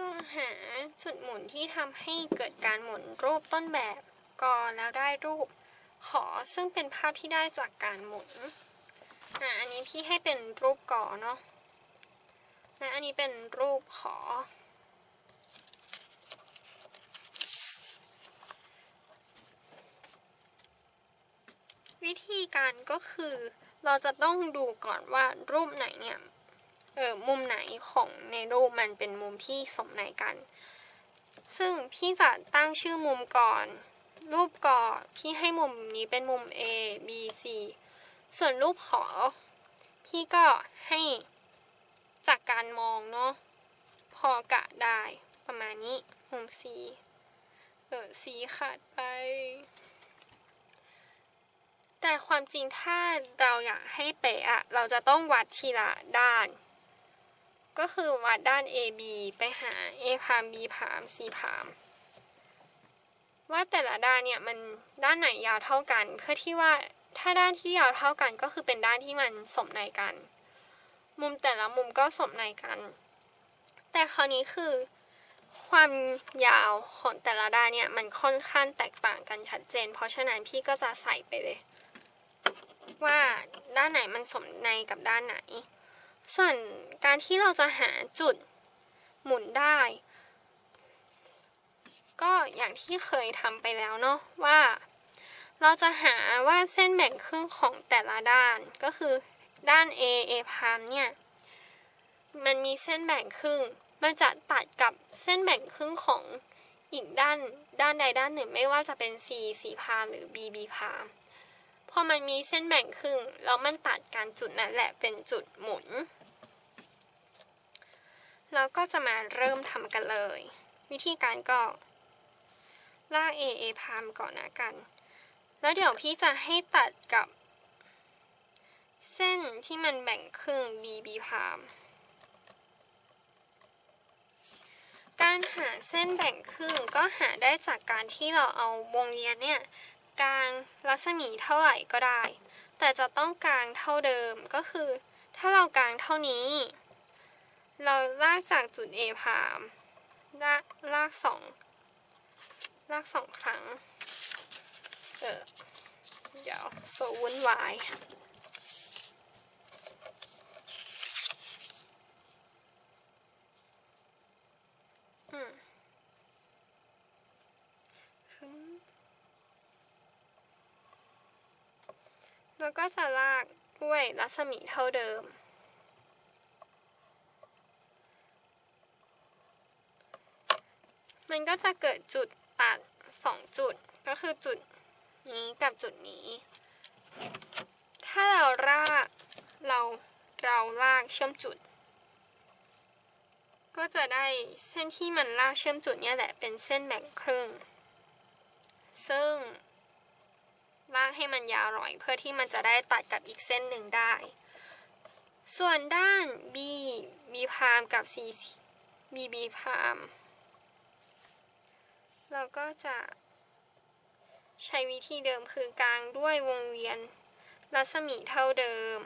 ซึ่งหาจุดหมุนที่ทำให้เกิดการหมุนรูปต้นแบบก่อนแล้วได้รูปขอซึ่งเป็นภาพที่ได้จากการหมุนอะอันนี้พี่ให้เป็นรูปก่อเนาะและอันนี้เป็นรูปขอ วิธีการก็คือเราจะต้องดูก่อนว่ารูปไหนเนี่ย ออมุมไหนของในรูปมันเป็นมุมที่สมในกัน ซึ่งพี่จะตั้งชื่อมุมก่อน รูปก่อนพี่ให้มุมนี้เป็นมุม A B C ส่วนรูปขอ พี่ก็ให้จากการมองเนาะพอกะได้ประมาณนี้มุม C เออ C ขาดไป แต่ความจริงถ้าเราอยากให้เป๊ะอะเราจะต้องวัดทีละด้าน ก็คือวัดด้าน AB ไปหา A พาม B พาม C พาม ว่าแต่ละด้านเนี่ยมันด้านไหนยาวเท่ากัน เพื่อที่ว่าถ้าด้านที่ยาวเท่ากันก็คือเป็นด้านที่มันสมในกัน มุมแต่ละมุมก็สมในกัน แต่คราวนี้คือ ความยาวของแต่ละด้านเนี่ยมันค่อนข้างแตกต่างกันชัดเจน เพราะฉะนั้นพี่ก็จะใส่ไปเลย ว่าด้านไหนมันสมในกับด้านไหน ส่วนการที่เราจะหาจุดหมุนได้ ก็อย่างที่เคยทำไปแล้วเนาะว่า เราจะหาว่าเส้นแบ่งครึ่งของแต่ละด้านก็คือด้าน A A พามเนี่ยมันมีเส้นแบ่งครึ่ง มันจะตัดกับเส้นแบ่งครึ่งของอีกด้านด้านใดด้านหนึ่ง ไม่ว่าจะเป็น C C พามหรือ B B พาม พอมันมีเส้นแบ่งครึ่งแล้วมันตัดกันจุดนั้นแหละเป็นจุดหมุน แล้วก็จะมาเริ่มทำกันเลย วิธีการก็ลาก A A พามก่อนนะกัน แล้วเดี๋ยวพี่จะให้ตัดกับ เส้นที่มันแบ่งครึ่ง B B พามการหาเส้นแบ่งครึ่งก็หาได้จากการที่เราเอาวงเรียนเนี่ย กลางรัศมีเท่าไหร่ก็ได้ แต่จะต้องกลางเท่าเดิมก็คือ ถ้าเรากลางเท่านี้ เราลากจากจุด A พามลากลากสองลากสองครั้ง เออเดี๋ยวโซวุ่นวาย แล้วก็จะลากด้วยรัศมีเท่าเดิม มันก็จะเกิดจุดตัดสองจุดก็คือจุดนี้กับจุดนี้ ถ้าเราลากเราเราลากเชื่อมจุด ก็จะได้เส้นที่มันลากเชื่อมจุดเนี่ยแหละเป็นเส้นแบ่งครึ่ง ซึ่ง ลากให้มันยาวหน่อย เพื่อที่มันจะได้ตัดกับอีกเส้นหนึ่งได้ ส่วนด้าน B B พามกับ C B B พามเราก็จะใช้วิธีเดิมคือกลางด้วยวงเวียนรัศมีเท่าเดิม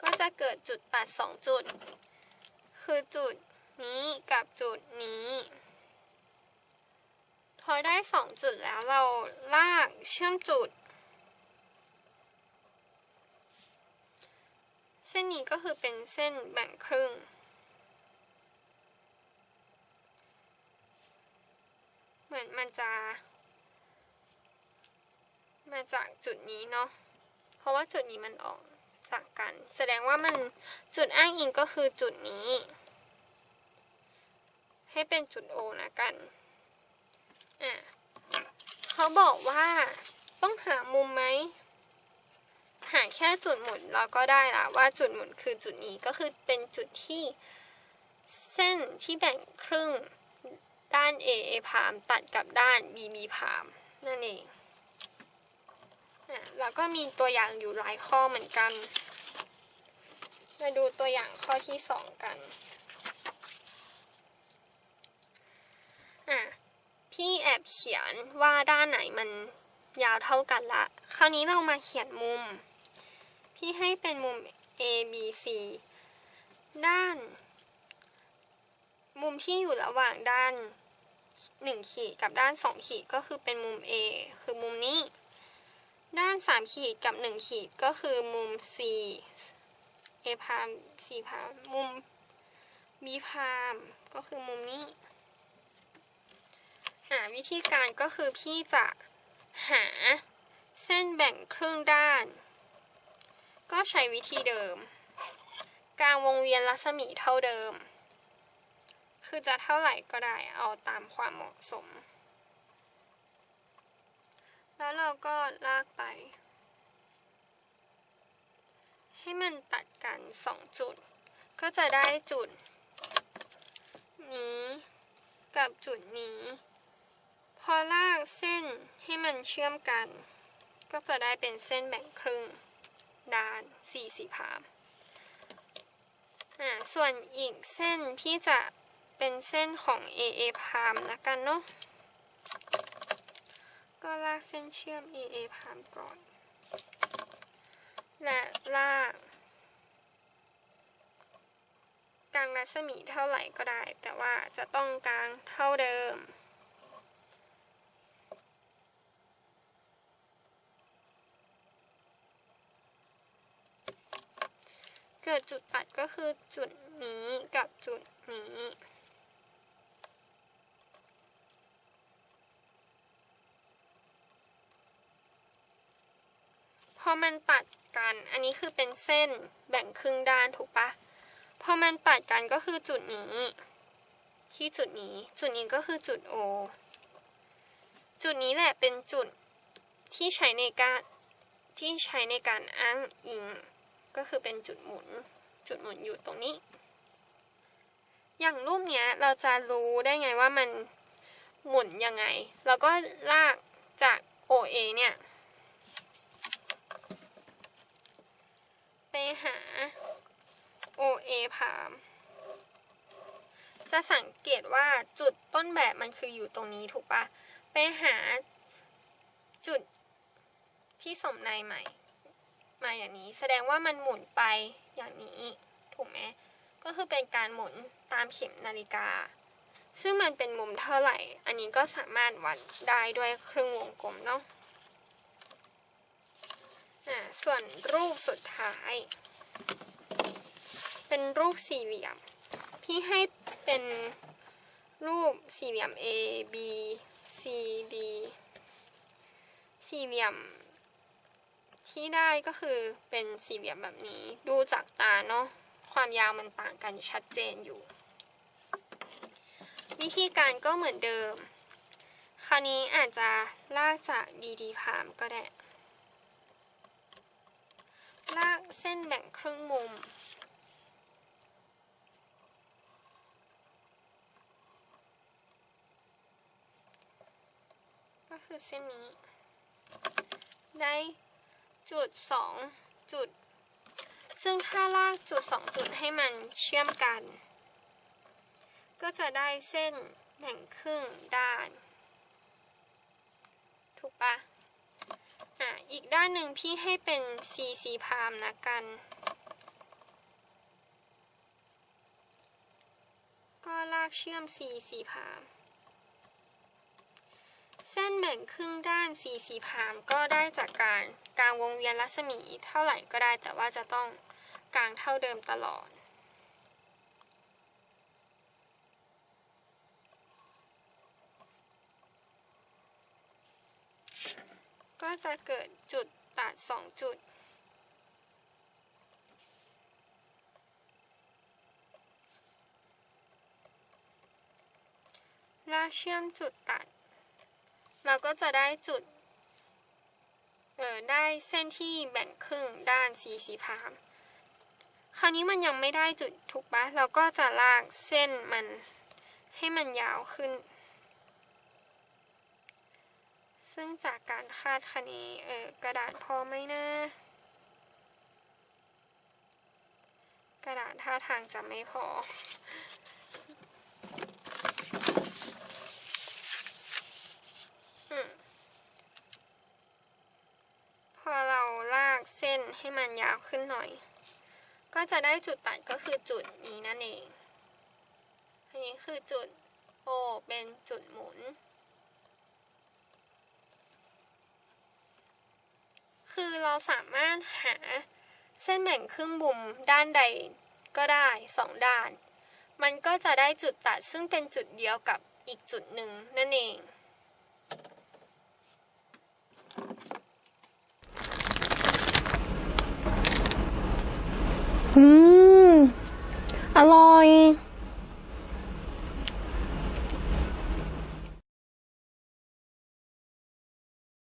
ก็จะเกิดจุดตัดสองจุด คือจุดนี้กับจุดนี้ พอได้สองจุดแล้วเราลากเชื่อมจุด เส้นนี้ก็คือเป็นเส้นแบ่งครึ่ง เหมือนมันจะ มาจากจุดนี้เนาะ เพราะว่าจุดนี้มันออกจากกัน แสดงว่ามันจุดอ้างอิงก็คือจุดนี้ ให้เป็นจุด O นะกัน อะเขาบอกว่าต้องหามุมไหม หาแค่จุดหมุนเราก็ได้ละว่าจุดหมุนคือจุดนี้ก็คือเป็นจุดที่เส้นที่แบ่งครึ่งด้าน A A พามตัดกับด้าน B B พามนั่นเองแล้วก็มีตัวอย่างอยู่หลายข้อเหมือนกัน มาดูตัวอย่างข้อที่สองกัน อะ พี่แอบเขียนว่าด้านไหนมันยาวเท่ากันละ คราวนี้เรามาเขียนมุม พี่ให้เป็นมุม A B C ด้าน มุมที่อยู่ระหว่างด้านหนึ่งขีดกับด้านสองขีดก็คือเป็นมุม A คือมุมนี้ ด้านสามขีดกับหนึ่งขีดก็คือมุม C A พาม C พามมุม B พามก็คือมุมนี้ อ่าวิธีการก็คือพี่จะหาเส้นแบ่งครึ่งด้าน ก็ใช้วิธีเดิม กลางวงเวียนรัศมีเท่าเดิม คือจะเท่าไหร่ก็ได้เอาตามความเหมาะสม แล้วเราก็ลากไป ให้มันตัดกันสองจุด ก็จะได้จุด นี้ กับจุดนี้ พอลากเส้นให้มันเชื่อมกัน ก็จะได้เป็นเส้นแบ่งครึ่งด้านสี่สี่พามอ่าส่วนอีกเส้นพี่จะเป็นเส้นของ AA พามละกันเนาะก็ลากเส้นเชื่อม AA พามก่อน และลากกลางรัศมีเท่าไหร่ก็ได้ แต่ว่าจะต้องกลางเท่าเดิม เกิดจุดตัดก็คือจุดนี้กับจุดนี้ พอมันตัดกัน อันนี้คือเป็นเส้นแบ่งครึ่งด้านถูกปะพอมันตัดกันก็คือจุดนี้ ที่จุดนี้ จุดนี้ก็คือจุด O จุดนี้แหละเป็นจุดที่ใช้ในการที่ใช้ในการอ้างอิง ก็คือเป็นจุดหมุน จุดหมุนอยู่ตรงนี้ อย่างรูปเนี้ยเราจะรู้ได้ไงว่ามันหมุนยังไง เราก็ลากจาก OA เนี่ย ไปหา OA พามจะสังเกตว่าจุดต้นแบบมันคืออยู่ตรงนี้ถูกปะไปหาจุดที่สมในใหม่ มาอย่างนี้ แสดงว่ามันหมุนไปอย่างนี้ถูกไหมก็คือเป็นการหมุนตามเข็มนาฬิกา ซึ่งมันเป็นมุมเท่าไหร่ อันนี้ก็สามารถวัดได้ด้วยเครื่องวงกลมเนาะส่วนรูปสุดท้าย เป็นรูปสี่เหลี่ยม พี่ให้เป็นรูปสี่เหลี่ยม A B C D สี่เหลี่ยม ที่ได้ก็คือเป็นสี่เหลี่ยมแบบนี้ ดูจากตาเนาะความยาวมันต่างกันชัดเจนอยู่ วิธีการก็เหมือนเดิม คราวนี้อาจจะลากจาก DD พามก็ได้ ลากเส้นแบ่งครึ่งมุม ก็คือเส้นนี้ ได้ จุดสองจุด ซึ่งถ้าลากจุดสองจุดให้มันเชื่อมกัน ก็จะได้เส้นแบ่งครึ่งด้าน ถูกปะอะ อีกด้านหนึ่งพี่ให้เป็น CC พามนะกัน ก็ลากเชื่อม CC พามเส้นแบ่งครึ่งด้าน CC พามก็ได้จากการ กลางวงเวียนรัศมีเท่าไหร่ก็ได้ แต่ว่าจะต้องกลางเท่าเดิมตลอด ก็จะเกิดจุดตัดสองจุดลากเชื่อมจุดตัด เราก็จะได้จุด เออได้เส้นที่แบ่งครึ่งด้านสีสีพามคราวนี้มันยังไม่ได้จุดถูกปะเราก็จะลากเส้นมันให้มันยาวขึ้น ซึ่งจากการคาดคะเนเออกระดาษพอไหมนะ กระดาษท่าทางจะไม่พออืม พอเราลากเส้นให้มันยาวขึ้นหน่อย ก็จะได้จุดตัดก็คือจุดนี้นั่นเอง อันนี้คือจุด O เป็นจุดหมุน คือเราสามารถหาเส้นแบ่งครึ่งบุมด้านใดก็ได้สองด้าน มันก็จะได้จุดตัดซึ่งเป็นจุดเดียวกับอีกจุดหนึ่งนั่นเอง อืม อร่อย